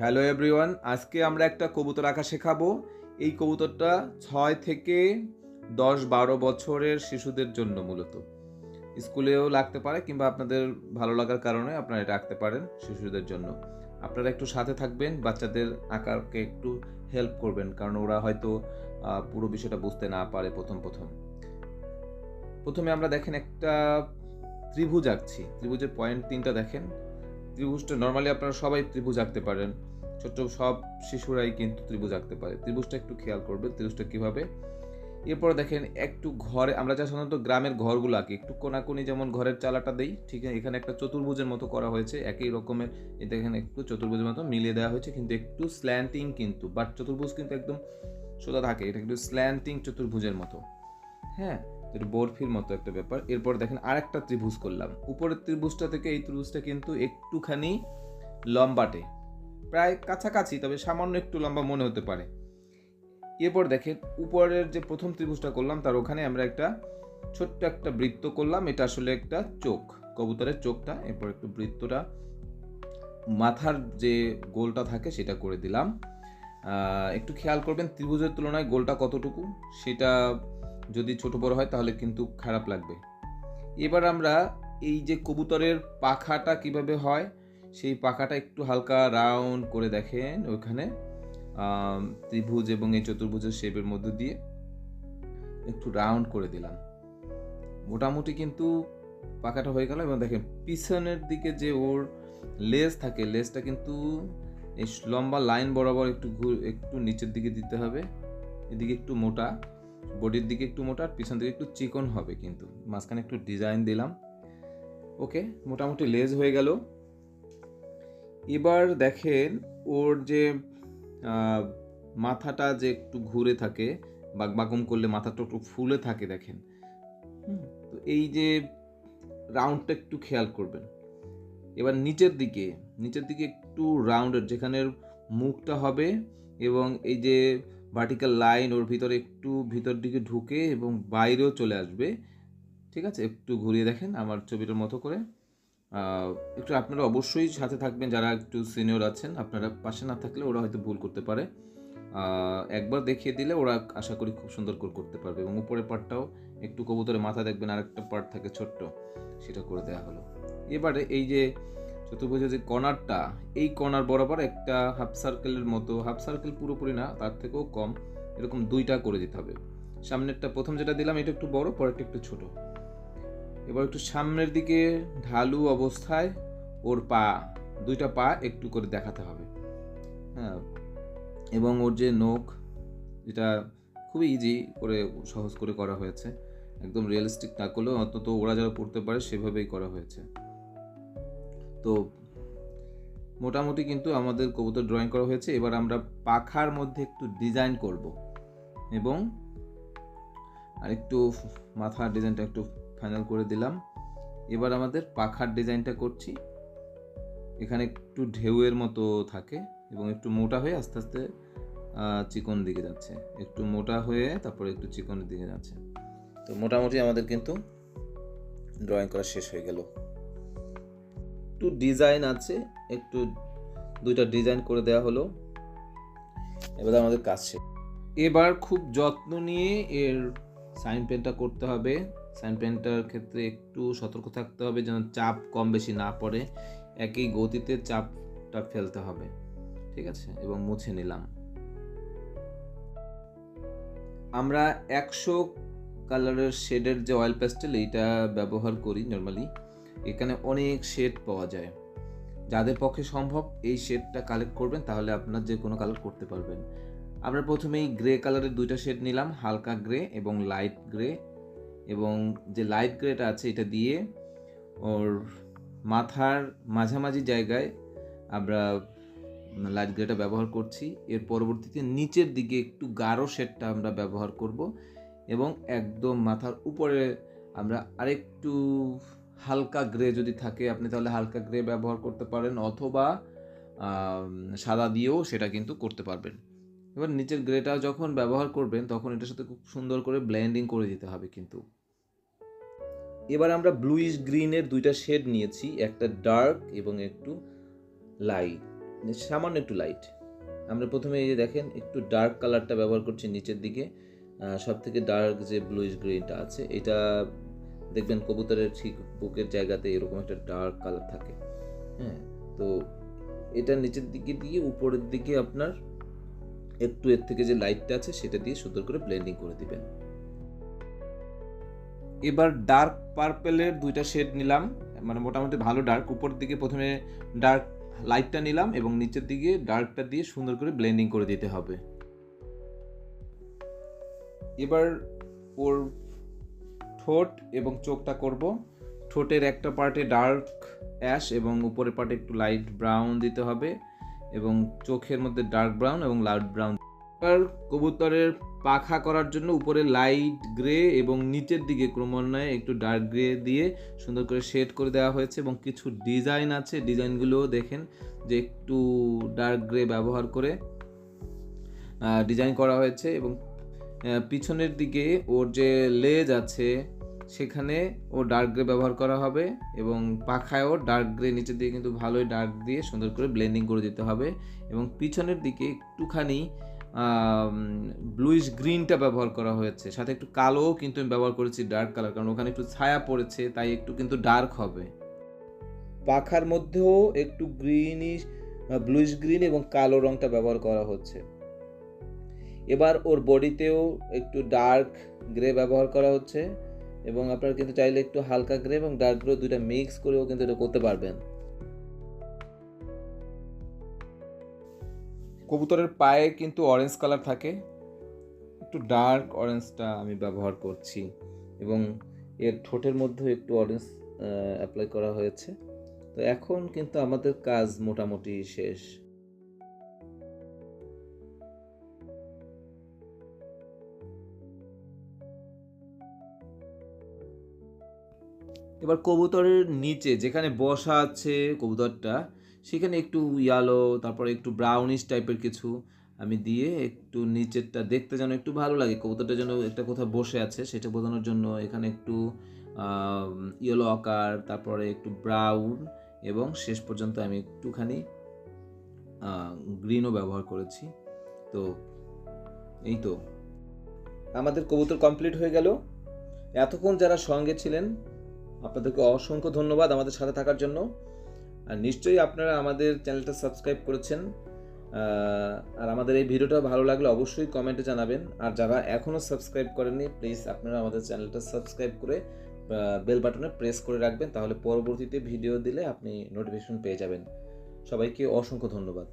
Hello everyone আজকে আমরা একটা কবুতর আঁকা শেখাবো। এই কবুতরটা ছয় থেকে দশ বারো বছরের শিশুদের জন্য মূলত। স্কুলেও লাগতে পারে কিংবা আপনাদের ভালো লাগার কারণে আপনারা এটা আঁকতে পারেন শিশুদের জন্য। আপনারা একটু সাথে থাকবেন, বাচ্চাদের আঁকাকে একটু হেল্প করবেন, কারণ ওরা হয়তো পুরো বিষয়টা বুঝতে না পারে প্রথম প্রথম। প্রথমে আমরা দেখেন একটা ত্রিভুজ আঁকছি। ত্রিভুজের পয়েন্ট তিনটা দেখেন। ত্রিভুজটা নর্মালি আপনারা সবাই ত্রিভুজ আঁকতে পারেন। ছোট্ট সব শিশুরাই কিন্তু ত্রিভুজ আঁকতে পারে। ত্রিভুজটা একটু খেয়াল করবে ত্রিভুজটা কীভাবে। এরপরে দেখেন একটু ঘরে, আমরা যা সাধারণত গ্রামের ঘরগুলো আঁকি, একটু কোনাকুনি যেমন ঘরের চালাটা দেই, ঠিক আছে, এখানে একটা চতুর্ভুজের মতো করা হয়েছে, একই রকমের এটা এখানে একটু চতুর্ভুজের মতো মিলিয়ে দেওয়া হয়েছে, কিন্তু একটু স্ল্যান্টিং কিন্তু বাট চতুর্ভুজ কিন্তু একদম সোজা থাকে, এটা কিন্তু স্ল্যান্টিং চতুর্ভুজের মতো। হ্যাঁ এটা বরফির মতো একটা ব্যাপার। এরপর দেখেন আরেকটা ত্রিভুজ করলাম। উপরের ত্রিভুজটা থেকে এই ত্রিভুজটা কিন্তু একটুখানি লম্বাটে। প্রায় কাছাকাছি, তবে সামান্য একটু লম্বা মনে হতে পারে। এরপর দেখেন উপরের যে প্রথম ত্রিভুজটা করলাম, তার ওখানে আমরা একটা ছোট্ট একটা বৃত্ত করলাম। এটা আসলে একটা চোখ, কবুতরের চোখটা। এরপর একটু বৃত্তটা মাথার যে গোলটা থাকে, সেটা করে দিলাম। একটু খেয়াল করবেন, ত্রিভুজের তুলনায় গোলটা কতটুকু, সেটা যদি ছোট বড় হয় তাহলে কিন্তু খারাপ লাগবে। এবার আমরা এই যে কবুতরের পাখাটা কীভাবে হয়, সেই পাখাটা একটু হালকা রাউন্ড করে দেখেন ওইখানে ত্রিভুজ এবং এই চতুর্ভুজের শেপের মধ্যে দিয়ে একটু রাউন্ড করে দিলাম। মোটামুটি কিন্তু পাখাটা হয়ে গেল এবং দেখেন পিছনের দিকে যে ওর লেজ থাকে লেজটা কিন্তু এই লম্বা লাইন বরাবর একটু একটু নিচের দিকে দিতে হবে। এদিকে একটু মোটা। বডির দিকে একটু মোটা আর পিছন দিকে একটু চিকন হবে কিন্তু। মাঝখানে একটু ডিজাইন দিলাম। ওকে মোটামুটি লেজ হয়ে গেল। এবার দেখেন ওর যে মাথাটা যে একটু ঘুরে থাকে বাক বাকম করলে মাথাটা একটু ফুলে থাকে দেখেন। তো এই যে রাউন্ডটা একটু খেয়াল করবেন। এবার নিচের দিকে নিচের দিকে একটু রাউন্ডের যেখানে মুখটা হবে এবং এই যে ভার্টিক্যাল লাইন ওর ভিতরে একটু ভিতর দিকে ঢুকে এবং বাইরেও চলে আসবে। ঠিক আছে? একটু ঘুরিয়ে দেখেন আমার ছবিটার মতো করে। একটু আপনারা অবশ্যই সাথে থাকবেন যারা একটু সিনিয়র আছেন। আপনারা পাশে না থাকলে ওরা হয়তো ভুল করতে পারে। একবার দেখিয়ে দিলে ওরা আশা করি খুব সুন্দর করে করতে পারবে এবং উপরের পার্টটাও একটু কবুতরের মাথা দেখবেন আর একটা পার্ট থাকে ছোট্ট, সেটা করে দেওয়া হলো। এবারে এই যে চতুর্ভুজের যে কর্নারটা এই কর্নার বরাবর একটা হাফ সার্কেলের মতো হাফ সার্কেল পুরোপুরি না, তার থেকেও কম, এরকম দুইটা করে দিতে হবে। সামনেরটা প্রথম যেটা দিলাম, এটা একটু বড়, পরেরটা একটু ছোট। এবার একটু সামনের দিকে ঢালু অবস্থায় ওর পা, দুইটা পা একটু করে দেখাতে হবে। হ্যাঁ এবং ওর যে নখ যেটা খুবই ইজি করে, সহজ করে করা হয়েছে। একদম রিয়েলিস্টিক না করলেও অন্তত ওরা যারা পড়তে পারে, সেভাবেই করা হয়েছে। তো মোটামুটি কিন্তু আমাদের কবুতর ড্রয়িং করা হয়েছে। এবার আমরা পাখার মধ্যে একটু ডিজাইন করব এবং আর একটু মাথার ডিজাইনটা একটু ফাইনাল করে দিলাম। এবার আমাদের পাখার ডিজাইনটা করছি। এখানে একটু ঢেউয়ের মতো থাকে এবং একটু মোটা হয়ে আস্তে আস্তে চিকন দিকে যাচ্ছে। একটু মোটা হয়ে তারপরে একটু চিকনের দিকে যাচ্ছে। তো মোটামুটি আমাদের কিন্তু ড্রয়িং করা শেষ হয়ে গেল। একটু ডিজাইন আছে, একটু দুইটা ডিজাইন করে দেওয়া হলো। এবার আমাদের কাজ শেষ। এবার খুব যত্ন নিয়ে এর সাইন পেনটা করতে হবে। সাইন পেনটার ক্ষেত্রে একটু সতর্ক থাকতে হবে যেন চাপ কম বেশি না পড়ে। একই গতিতে চাপটা ফেলতে হবে। ঠিক আছে? এবং মুছে নিলাম। আমরা একশো কালারের শেডের যে অয়েল প্যাস্টেল এইটা ব্যবহার করি নর্মালি এখানে অনেক শেড পাওয়া যায়। যাদের পক্ষে সম্ভব এই শেডটা কালেক্ট করবেন, তাহলে আপনার যে কোনো কালার করতে পারবেন। আমরা প্রথমেই গ্রে কালারের দুইটা শেড নিলাম, হালকা গ্রে এবং লাইট গ্রে এবং যে লাইট গ্রেটা আছে, এটা দিয়ে ওর মাথার মাঝামাঝি জায়গায় আমরা লাইট গ্রেটা ব্যবহার করছি। এর পরবর্তীতে নিচের দিকে একটু গাঢ় শেডটা আমরা ব্যবহার করব এবং একদম মাথার উপরে আমরা আরেকটু হালকা গ্রে যদি থাকে, আপনি তাহলে হালকা গ্রে ব্যবহার করতে পারেন অথবা সাদা দিয়েও সেটা কিন্তু করতে পারবেন। এবার নিচের গ্রেটা যখন ব্যবহার করবেন, তখন এটার সাথে খুব সুন্দর করে ব্লেন্ডিং করে দিতে হবে কিন্তু। এবার আমরা ব্লুইশ গ্রিনের দুইটা শেড নিয়েছি, একটা ডার্ক এবং একটু লাইট সামান্য একটু লাইট আমরা প্রথমে এই যে দেখেন, একটু ডার্ক কালারটা ব্যবহার করছি নিচের দিকে। সব থেকে ডার্ক যে ব্লুইশ গ্রিনটা আছে, এটা দেখবেন কবুতরের ঠিক বুকের জায়গাতে এরকম একটা ডার্ক কালার থাকে। হ্যাঁ তো এটা নিচের দিকে দিয়ে উপরের দিকে আপনার একটু এর থেকে যে লাইটটা আছে সেটা দিয়ে সুন্দর করে ব্লেন্ডিং করে দিবেন। এবার ডার্ক পার্পেলের দুইটা শেড নিলাম মানে মোটামুটি ভালো ডার্ক উপর দিকে প্রথমে ডার্ক লাইটটা নিলাম এবং নিচের দিকে ডার্কটা দিয়ে সুন্দর করে ব্লেন্ডিং করে দিতে হবে। এবার ওর ঠোঁট এবং চোখটা করব। ঠোঁটের একটা পার্টে ডার্ক অ্যাশ এবং উপরের পার্টে একটু লাইট ব্রাউন দিতে হবে এবং চোখের মধ্যে ডার্ক ব্রাউন এবং লাইট ব্রাউন। এবার কবুতরের পাখা করার জন্য উপরে লাইট গ্রে এবং নিচের দিকে ক্রমান্বয়ে একটু ডার্ক গ্রে দিয়ে সুন্দর করে শেড করে দেওয়া হয়েছে এবং কিছু ডিজাইন আছে। ডিজাইনগুলোও দেখেন যে একটু ডার্ক গ্রে ব্যবহার করে ডিজাইন করা হয়েছে এবং পিছনের দিকে ওর যে লেজ আছে সেখানে ও ডার্ক গ্রে ব্যবহার করা হবে এবং পাখায়ও ডার্ক গ্রে নিচের দিকে কিন্তু ভালোই ডার্ক দিয়ে সুন্দর করে ব্লেন্ডিং করে দিতে হবে এবং পিছনের দিকে একটুখানি ব্লুইশ গ্রিনটা ব্যবহার করা হয়েছে। সাথে একটু কালোও কিন্তু আমি ব্যবহার করেছি ডার্ক কালার কারণ ওখানে একটু ছায়া পড়েছে, তাই একটু কিন্তু ডার্ক হবে। পাখার মধ্যেও একটু গ্রিনিশ ব্লুইশ গ্রিন এবং কালো রংটা ব্যবহার করা হচ্ছে। এবার ওর বডিতেও একটু ডার্ক গ্রে ব্যবহার করা হচ্ছে। এবং আপনারা কিন্তু চাইলে একটু হালকা গ্রে এবং ডার্ক গ্রে দুইটা মিক্স করেও কিন্তু এটা করতে পারবেন। কবুতরের পায়ে কিন্তু অরেঞ্জ কালার থাকে। একটু ডার্ক অরেঞ্জটা আমি ব্যবহার করছি এবং এর ঠোঁটের মধ্যেও একটু অরেঞ্জ অ্যাপ্লাই করা হয়েছে। তো এখন কিন্তু আমাদের কাজ মোটামুটি শেষ। এবার কবুতরের নিচে যেখানে বসা আছে কবুতরটা, সেখানে একটু ইয়ালো তারপরে একটু ব্রাউনিশ টাইপের কিছু আমি দিয়ে একটু নিচেরটা দেখতে যেন একটু ভালো লাগে। কবুতরটা যেন একটা কোথাও বসে আছে, সেটা বোঝানোর জন্য এখানে একটু ইয়েলো আকার, তারপরে একটু ব্রাউন এবং শেষ পর্যন্ত আমি একটুখানি গ্রিনও ব্যবহার করেছি। তো, এই তো। আমাদের কবুতর কমপ্লিট হয়ে গেল। এতক্ষণ যারা সঙ্গে ছিলেন আপনাদেরকে অসংখ্য ধন্যবাদ আমাদের সাথে থাকার জন্য। আর নিশ্চয়ই আপনারা আমাদের চ্যানেলটা সাবস্ক্রাইব করেছেন। আর আমাদের এই ভিডিওটা ভালো লাগলে অবশ্যই কমেন্টে জানাবেন। আর যারা এখনও সাবস্ক্রাইব করেননি, প্লিজ আপনারা আমাদের চ্যানেলটা সাবস্ক্রাইব করে বেল বাটনে প্রেস করে রাখবেন। তাহলে পরবর্তীতে ভিডিও দিলে আপনি নোটিফিকেশন পেয়ে যাবেন। সবাইকে অসংখ্য ধন্যবাদ।